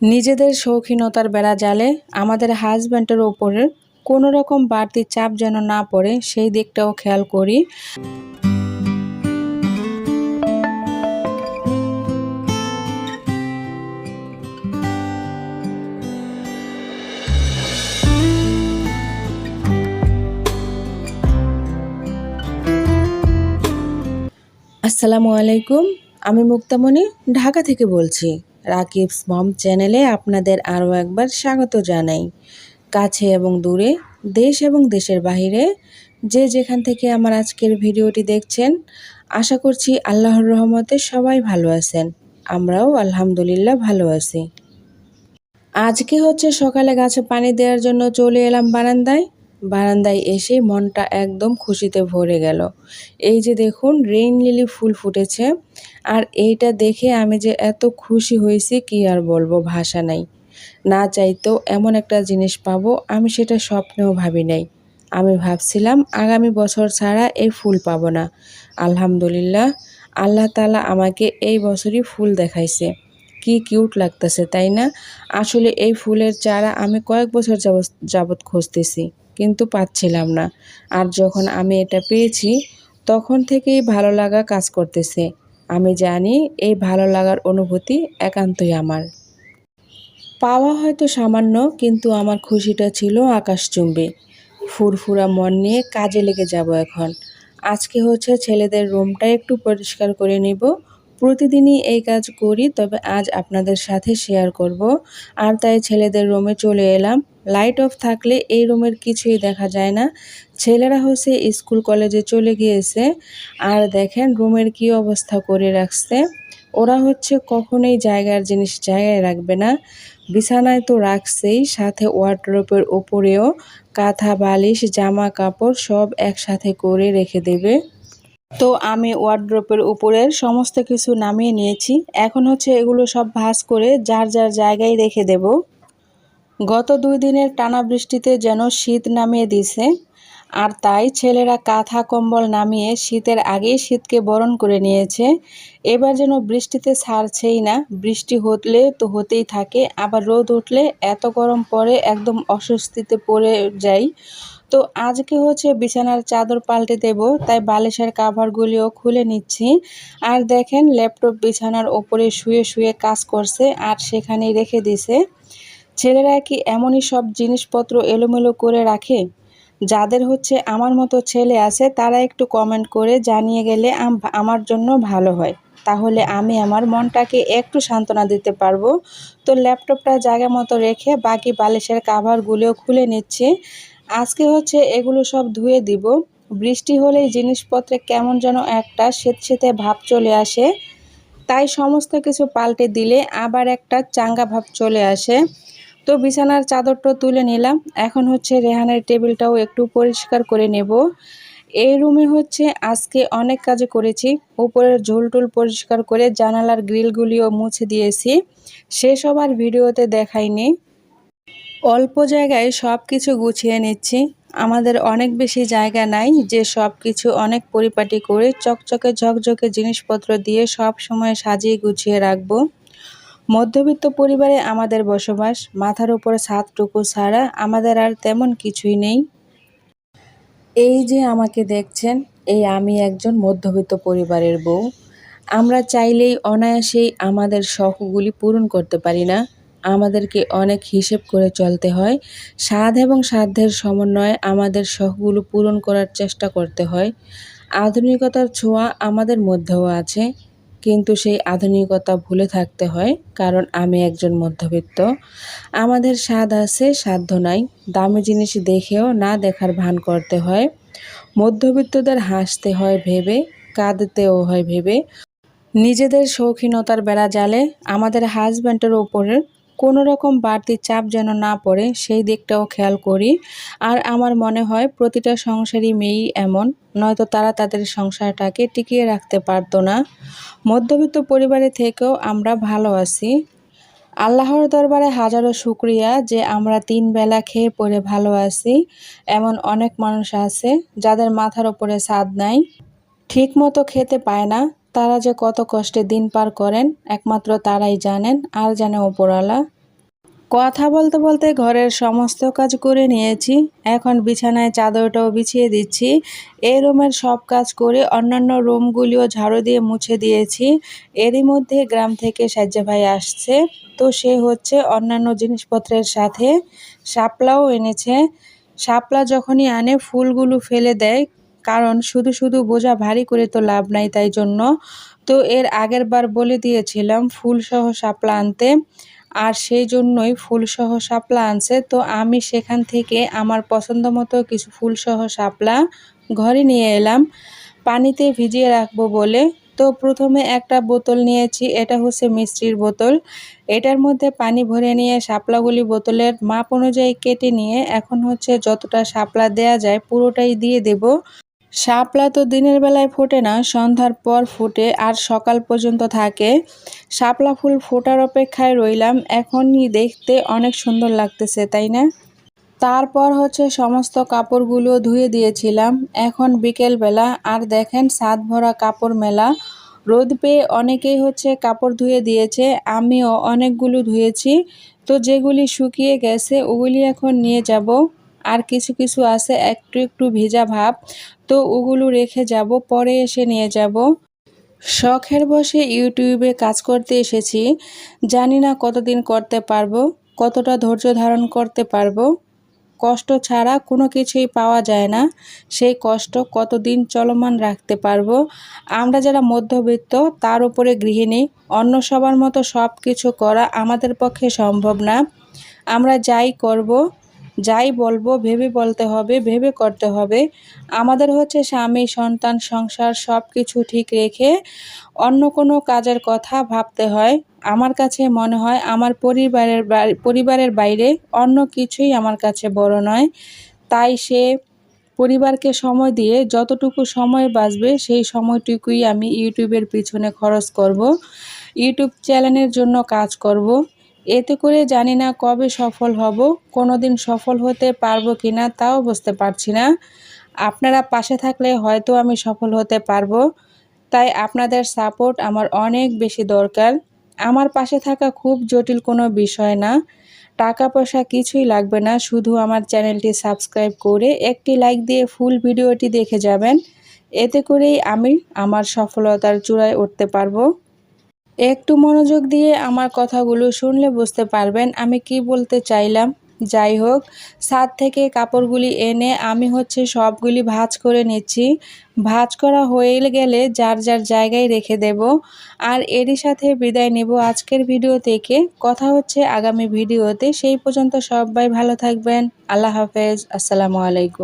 নিজেদের শৌখিনতার বেড়া জালে আমাদের হাজব্যান্ডের ওপরে কোনো রকম বাড়তি চাপ যেন না পড়ে, সেই দিকটাও খেয়াল করি। আসসালামু আলাইকুম, আমি মুক্তামণি, ঢাকা থেকে বলছি। রাকিবস মম চ্যানেলে আপনাদের আরও একবার স্বাগত জানাই। কাছে এবং দূরে, দেশ এবং দেশের বাহিরে যে যেখান থেকে আমার আজকের ভিডিওটি দেখছেন, আশা করছি আল্লাহর রহমতে সবাই ভালো আছেন। আমরাও আলহামদুলিল্লাহ ভালো আছি। আজকে হচ্ছে সকালে গাছে পানি দেওয়ার জন্য চলে এলাম বারান্দায়। বারান্দায় এসে মনটা একদম খুশিতে ভরে গেল। এই যে দেখুন, রেইন লিলি ফুল ফুটেছে। আর এইটা দেখে আমি যে এত খুশি হয়েছি, কি আর বলব, ভাষা নাই। না চাইতেও এমন একটা জিনিস পাবো, আমি সেটা স্বপ্নেও ভাবি নাই। আমি ভাবছিলাম, আগামী বছর ছাড়া এই ফুল পাবো না। আলহামদুলিল্লাহ, আল্লাহ তালা আমাকে এই বছরই ফুল দেখাইছে। কি কিউট লাগতেছে, তাই না? আসলে এই ফুলের চারা আমি কয়েক বছর যাবৎ খুঁজতেছি, কিন্তু পাচ্ছিলাম না। আর যখন আমি এটা পেয়েছি, তখন থেকেই ভালো লাগা কাজ করতেছে। আমি জানি এই ভালো লাগার অনুভূতি একান্তই আমার। পাওয়া হয়তো সামান্য, কিন্তু আমার খুশিটা ছিল আকাশচুম্বী। ফুরফুরা মন নিয়ে কাজে লেগে যাব এখন। আজকে হচ্ছে ছেলেদের রুমটা একটু পরিষ্কার করে নিব। প্রতিদিনই এই কাজ করি, তবে আজ আপনাদের সাথে শেয়ার করব। আর তাই ছেলেদের রুমে চলে এলাম। লাইট অফ থাকলে এই রুমের কিছুই দেখা যায় না। ছেলেরা হচ্ছে স্কুল কলেজে চলে গিয়েছে। আর দেখেন রুমের কি অবস্থা করে রাখছে। ওরা হচ্ছে কখনোই জায়গার জিনিস জায়গায় রাখবে না। বিছানায় তো রাখছেই, সাথে ওয়ার্ড্রপের ওপরেও। কাঁথা, বালিশ, জামা কাপড় সব একসাথে করে রেখে দেবে। তো আমি ওয়ার্ড্রপের উপরের সমস্ত কিছু নামিয়ে নিয়েছি। এখন হচ্ছে এগুলো সব ভাস করে যার যার জায়গায় রেখে দেব। গত দুই দিনের টানা বৃষ্টিতে যেন শীত নামিয়ে দিছে আর তাই ছেলেরা কাঁথা কম্বল নামিয়ে শীতের আগেই শীতকে বরণ করে নিয়েছে। এবার যেন বৃষ্টিতে ছাড়ছেই না, বৃষ্টি হতলে তো হতেই থাকে, আবার রোদ উঠলে এত গরম পরে একদম অস্বস্তিতে পড়ে যাই। তো আজকে হচ্ছে বিছানার চাদর পাল্টে দেব, তাই বালিশের কাভারগুলিও খুলে নিচ্ছি। আর দেখেন ল্যাপটপ বিছানার ওপরে শুয়ে শুয়ে কাজ করছে আর সেখানেই রেখে দিছে। ছেলেরা কি এমনই সব জিনিসপত্র এলোমেলো করে রাখে? যাদের হচ্ছে আমার মতো ছেলে আছে, তারা একটু কমেন্ট করে জানিয়ে গেলে আমার জন্য ভালো হয়। তাহলে আমি আমার মনটাকে একটু সান্ত্বনা দিতে পারব। তো ল্যাপটপটা জায়গা মতো রেখে বাকি বালিশের কাভারগুলোও খুলে নিচ্ছি। আজকে হচ্ছে এগুলো সব ধুয়ে দিব। বৃষ্টি হলেই জিনিসপত্রে কেমন যেন একটা স্বেতসেতে ভাব চলে আসে। তাই সমস্ত কিছু পাল্টে দিলে আবার একটা চাঙ্গা ভাব চলে আসে। তো বিছানার চাদরটা তুলে নিলাম। এখন হচ্ছে রেহানের টেবিলটাও একটু পরিষ্কার করে নেব। এই রুমে হচ্ছে আজকে অনেক কাজে করেছি। উপরের ঝোলটুল পরিষ্কার করে জানালার গ্রিলগুলিও মুছে দিয়েছি। সেসব আর ভিডিওতে দেখাইনি। অল্প জায়গায় সব কিছু গুছিয়ে নিচ্ছি। আমাদের অনেক বেশি জায়গা নাই যে সব কিছু অনেক পরিপাটি করে চকচকে ঝকঝকে জিনিসপত্র দিয়ে সব সময় সাজিয়ে গুছিয়ে রাখব। মধ্যবিত্ত পরিবারে আমাদের বসবাস, মাথার উপর ছাদটুকু ছাড়া আমাদের আর তেমন কিছুই নেই। এই যে আমাকে দেখছেন, এই আমি একজন মধ্যবিত্ত পরিবারের বউ। আমরা চাইলেই অনায়াসেই আমাদের শখগুলি পূরণ করতে পারি না। আমাদেরকে অনেক হিসেব করে চলতে হয়। স্বাদ এবং সাধ্যের সমন্বয়ে আমাদের শখগুলো পূরণ করার চেষ্টা করতে হয়। আধুনিকতার ছোঁয়া আমাদের মধ্যেও আছে, কিন্তু সেই আধুনিকতা ভুলে থাকতে হয়, কারণ আমি একজন মধ্যবিত্ত। আমাদের স্বাদ আছে, সাধ্য নাই, দামি জিনিস দেখেও না দেখার ভান করতে হয়। মধ্যবিত্তদের হাসতে হয় ভেবে, কাঁদতেও হয় ভেবে। নিজেদের শৌখিনতার বেড়া জালে আমাদের হাজব্যান্ডের ওপরে কোনো রকম বাড়তি চাপ যেন না পড়ে, সেই দিকটাও খেয়াল করি। আর আমার মনে হয় প্রতিটা সংসারী মেয়েই এমন, নয়তো তারা তাদের সংসারটাকে টিকিয়ে রাখতে পারতো না। মধ্যবিত্ত পরিবারে থেকেও আমরা ভালো আছি। আল্লাহর দরবারে হাজারো শুক্রিয়া যে আমরা তিন বেলা খেয়ে পরে ভালো আছি। এমন অনেক মানুষ আছে যাদের মাথার ওপরে স্বাদ নাই ঠিক মতো খেতে পায় না। তারা যে কত কষ্টে দিন পার করেন, একমাত্র তারাই জানেন, আর জানে ওপরওয়ালা কথা বলতে বলতে ঘরের সমস্ত কাজ করে নিয়েছি। এখন বিছানায় চাদরটাও বিছিয়ে দিচ্ছি। এই রুমের সব কাজ করে অন্যান্য রুমগুলিও ঝাড়ু দিয়ে মুছে দিয়েছি। এরই মধ্যে গ্রাম থেকে সাজ্জা ভাই আসছে। তো সে হচ্ছে অন্যান্য জিনিসপত্রের সাথে। শাপলাও এনেছে। শাপলা যখনই আনে, ফুলগুলো ফেলে দেয়। কারণ শুধু শুধু বোঝা ভারী করে তো লাভ নাই তাই জন্য। তো এর আগের বার বলে দিয়েছিলাম ফুলসহ শাপলা আনতে। আর সেই জন্যই ফুলসহ শাপলা আনছে। তো আমি সেখান থেকে আমার পছন্দ মতো কিছু ফুলসহ শাপলা ঘরে নিয়ে এলাম। পানিতে ভিজিয়ে রাখব বলে। তো প্রথমে একটা বোতল নিয়েছি, এটা হচ্ছে মিষ্টির বোতল। এটার মধ্যে পানি ভরে নিয়ে শাপলাগুলি বোতলের মাপ অনুযায়ী কেটে নিয়ে এখন হচ্ছে যতটা শাপলা দেয়া যায় পুরোটাই দিয়ে দেব। শাপলা তো দিনের বেলায় ফোটে না, সন্ধ্যার পর ফুটে আর সকাল পর্যন্ত থাকে। শাপলা ফুল ফোটার অপেক্ষায় রইলাম, এখনই দেখতে অনেক সুন্দর লাগতেছে, তাই না? তারপর হচ্ছে সমস্ত কাপড়গুলো ধুয়ে দিয়েছিলাম। এখন বিকেলবেলা, আর দেখেন সাত ভরা কাপড় মেলা। রোদ পেয়ে অনেকেই হচ্ছে কাপড় ধুয়ে দিয়েছে, আমিও অনেকগুলো ধুয়েছি। তো যেগুলি শুকিয়ে গেছে, ওগুলি এখন নিয়ে যাব। আর কিছু কিছু আছে, একটু একটু ভেজা ভাব। তো ওগুলো রেখে যাব, পরে এসে নিয়ে যাব। শখের বসে ইউটিউবে কাজ করতে এসেছি। জানি না কতদিন করতে পারব, কতটা ধৈর্য ধারণ করতে পারব। কষ্ট ছাড়া কোনো কিছুই পাওয়া যায় না। সেই কষ্ট কতদিন চলমান রাখতে পারব। আমরা যারা মধ্যবিত্ত, তার উপরে গৃহিণী, অন্য সবার মতো সব কিছু করা আমাদের পক্ষে সম্ভব না। আমরা যাই করব যাই বলব, ভেবে বলতে হবে, ভেবে করতে হবে। আমাদের হচ্ছে স্বামী, সন্তান, সংসার সব কিছু ঠিক রেখে অন্য কোনো কাজের কথা ভাবতে হয়। আমার কাছে মনে হয় আমার পরিবারের পরিবারের বাইরে অন্য কিছুই আমার কাছে বড় নয়। তাই সে পরিবারকে সময় দিয়ে যতটুকু সময় বাঁচবে সেই সময়টুকুই আমি ইউটিউবের পিছনে খরচ করব। ইউটিউব চ্যানেলের জন্য কাজ করব। এতে করে জানি না কবে সফল হব কোনো দিন সফল হতে পারব কি না তাও বুঝতে পারছি না। আপনারা পাশে থাকলে হয়তো আমি সফল হতে পারব, তাই আপনাদের সাপোর্ট আমার অনেক বেশি দরকার। আমার পাশে থাকা খুব জটিল কোনো বিষয় না। টাকা পয়সা কিছুই লাগবে না, শুধু আমার চ্যানেলটি সাবস্ক্রাইব করে একটি লাইক দিয়ে ফুল ভিডিওটি দেখে যাবেন। এতে করেই আমি আমার সফলতার চূড়ায় উঠতে পারব। একটু মনোযোগ দিয়ে আমার কথাগুলো শুনলে বুঝতে পারবেন আমি কি বলতে চাইলাম। যাই হোক, ছাদ থেকে কাপড়গুলি এনে আমি হচ্ছে সবগুলি ভাজ করে নিচ্ছি। ভাজ করা হয়ে গেলে যার যার জায়গায় রেখে দেব। আর এরই সাথে বিদায় নেব আজকের ভিডিও থেকে। কথা হচ্ছে আগামী ভিডিওতে। সেই পর্যন্ত সবাই ভালো থাকবেন। আল্লাহ হাফেজ। আসসালামু আলাইকুম।